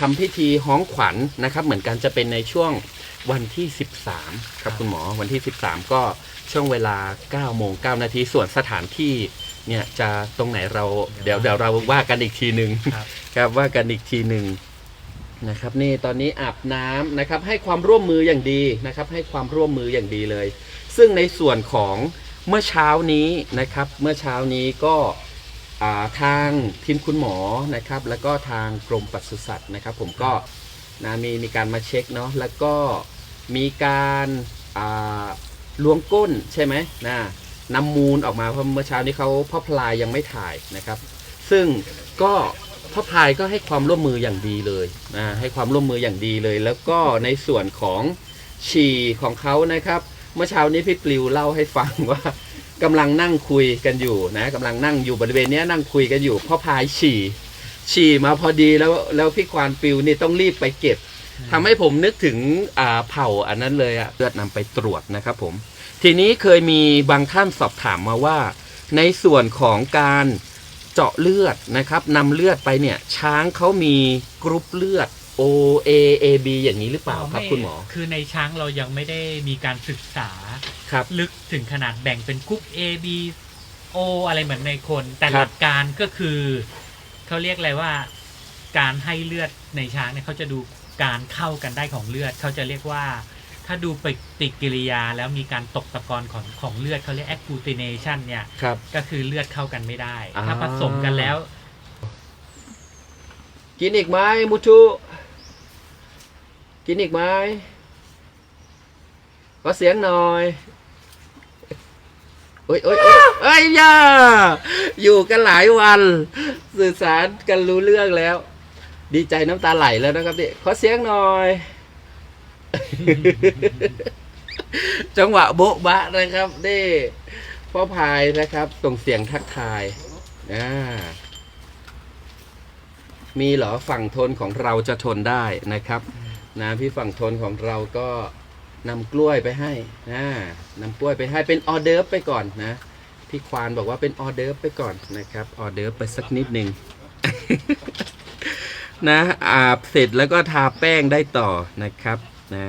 ทำพิธีฮ้องขวัญนะครับ เหมือนกันจะเป็นในช่วงวันที่ 13 ครับคุณหมอวันที่ 13 ก็ช่วงเวลา9โมง9นาทีส่วนสถานที่เนี่ยจะตรงไหนเราเดี๋ยวเดี๋ยวเราว่ากันอีกทีหนึ่งครับ ครับว่ากันอีกทีหนึ่งนะครับนี่ตอนนี้อาบน้ำนะครับ ให้ความร่วมมืออย่างดีนะครับ ให้ความร่วมมืออย่างดีเลย ซึ่งในส่วนของเมื่อเช้านี้นะครับ เมื่อเช้านี้ก็อ่า ทางทีมคุณหมอนะครับ แล้วก็ทางกรมปศุสัตว์นะครับ ผมก็นะมีมีการมาเช็คเนาะแล้วก็มีการล้วงก้นใช่ไหมนะนำมูลออกมาเพราะเมื่อเช้านี้เขาพ่อพลายยังไม่ถ่ายนะครับ ซึ่งก็พ่อพายก็ให้ความร่วมมืออย่างดีเลยนะให้ความร่วมมืออย่างดีเลย แล้วก็ในส่วนของฉี่ของเขานะครับ เมื่อเช้านี้พี่ปลิวเล่าให้ฟังว่า กำลังนั่งคุยกันอยู่นะกำลังนั่งอยู่บริเวณเนี้ยนั่งคุยกันอยู่พ่อพายฉี่ ฉี่มาพอดีแล้วแล้วพี่ควานปิวนี่ต้องรีบไปเก็บทำให้ผมนึกถึงอ่าเผ่าอันนั้นเลยอะเลือดนำไปตรวจนะครับผม ทีนี้เคยมีบางท่านสอบถามมาว่า ในส่วนของการเจาะเลือดนะครับนำเลือดไปเนี่ยช้างเขามีกรุ๊ปเลือด O A A B อย่างนี้หรือเปล่าครับไคุณหมอ คือในช้างเรายังไม่ได้มีการศึกษาครับลึกถึงขนาดแบ่งเป็นกรุ๊ป A B O อะไรเหมือนในคน แต่คหรับลักการก็คือ เขาเรียกอะไรว่า การให้เลือดในช้างเนี่ยเขาจะดูการเข้ากันได้ของเลือด เขาจะเรียกว่า ถ้าดูปฏิกิริยาแล้วมีการตกตะกอนของของเลือดเขาเรียก agglutination เนี่ยครับก็คือเลือดเข้ากันไม่ได้อ่าถ้าผสมกันแล้ว กินอีกไหมมุชุ กินอีกไหมขอเสียงหน่อยโอ้ยโอ้ยโอ้ยอยย่าอยู่กันหลายวัน สื่อสารกันรู้เรื่องแล้ว ดีใจน้ำตาไหลแล้วนะครับนี่ขอเสียงหน่อย จังหวะโบ๊ะบะนะครับนี่พ่อพายนะครับส่งเสียงทักทายอ่ามีเหรอฝั่งทนของเราจะทนได้นะครับ นะพี่ฝั่งทนของเราก็นำกล้วยไปให้นะนำกล้วยไปให้เป็นออเดิร์ฟไปก่อนนะพี่ควานบอกว่าเป็นออเดิร์ฟไปก่อนนะครับออเดิร์ฟไปสักนิดหนึ่งนะอาบเสร็จแล้วก็ทาแป้งได้ต่อนะครับนะ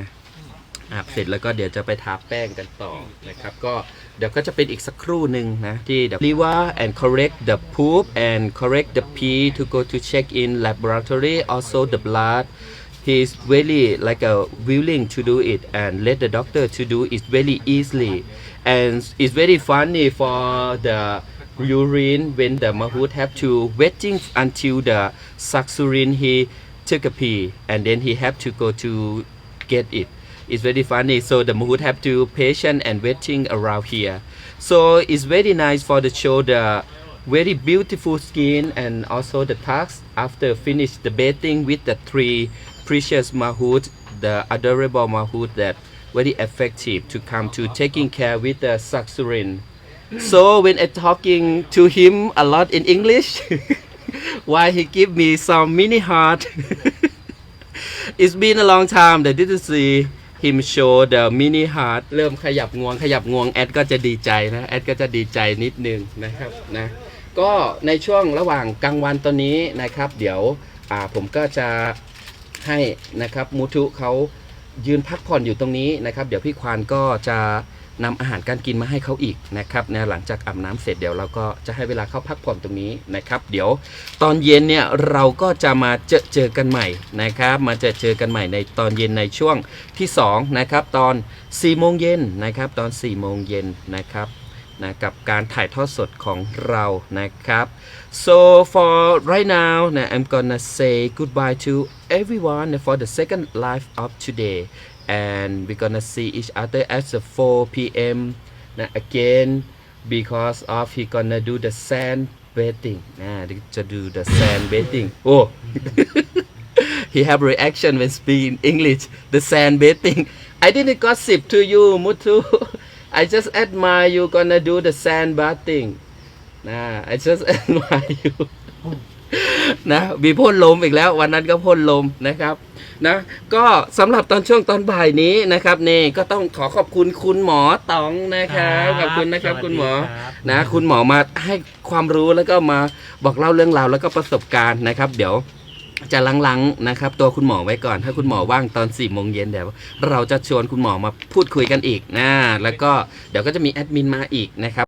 อาบเสร็จแล้วก็เดี๋ยวจะไปทาแป้งกันต่อนะครับ ก็เดี๋ยวก็จะเป็นอีกสักครู่หนึ่งนะ ที่เดี๋ยว liver and correct the poop and correct the pee to go to check in laboratory also the blood he's really like a willing to do it and let the doctor to do it very easily. And it's very funny for the urine when the mahout have to waiting until the sucks he took a pee and then he have to go to get it. It's very funny. So the mahout have to patient and waiting around here. So it's very nice for the show the very beautiful skin and also the tucks after finish the bathing with the three precious mahout the adorable mahout that very effective to come to taking care with the sucsurin so when I talking to him a lot in English why he give me some mini heart it's been a long time that didn't see him show the mini heart เริ่มขยับงวงขยับงวงแอดก็จะดีใจนะแอดก็จะดีใจนิดนึงนะครับนะก็ในช่วงระหว่างกลางวันตอนนี้นะครับ เดี๋ยวผมก็จะ ให้นะครับมูทุเขายืนพักผ่อนอยู่ตรงนี้นะครับ เดี๋ยวพี่ควานก็จะนำอาหารการกินมาให้เขาอีกนะครับนะหลังจากอาบน้ำเสร็จเดี๋ยวเราก็จะให้เวลาเขาพักผ่อนตรงนี้นะครับ เดี๋ยวตอนเย็นเนี่ยเราก็จะมาเจอเจอกันใหม่นะครับ มาเจอเจอกันใหม่ในตอนเย็นในช่วงที่2นะครับตอน4โมงเย็นนะครับตอน4โมงเย็นนะครับ นะกับการถ่ายทอดสดของเรานะครับ so for right now นะ I'm gonna say goodbye to everyone for the second live of today and we're gonna see each other at the 4 p.m. นะ again because of he gonna do the sand bathing นะจะ do the sand bathing โอ้ he have reaction when speaking English the sand bathing I didn't gossip to you Mutu I just admire you gonna do the sand bathing นะ I just admire you นะมีพ่นลมอีกแล้ว วันนั้นก็พ่นลมนะครับนะก็สำหรับตอนช่วงตอนบ่ายนี้นะครับนี่ก็ต้องขอขอบคุณคุณหมอต๋องนะครับขอบคุณนะครับคุณหมอนะคุณหมอมาให้ความรู้แล้วก็มาบอกเล่าเรื่องราวแล้วก็ประสบการณ์นะครับ เดี๋ยว จะลังๆนะครับ ตัวคุณหมอไว้ก่อน ถ้าคุณหมอว่างตอน4ี่โมงเย็นเดี๋ยวเราจะชวนคุณหมอมาพูดคุยกันอีกนะแล้วก็เดี๋ยวก็จะมีแอดมินมาอีกนะครับ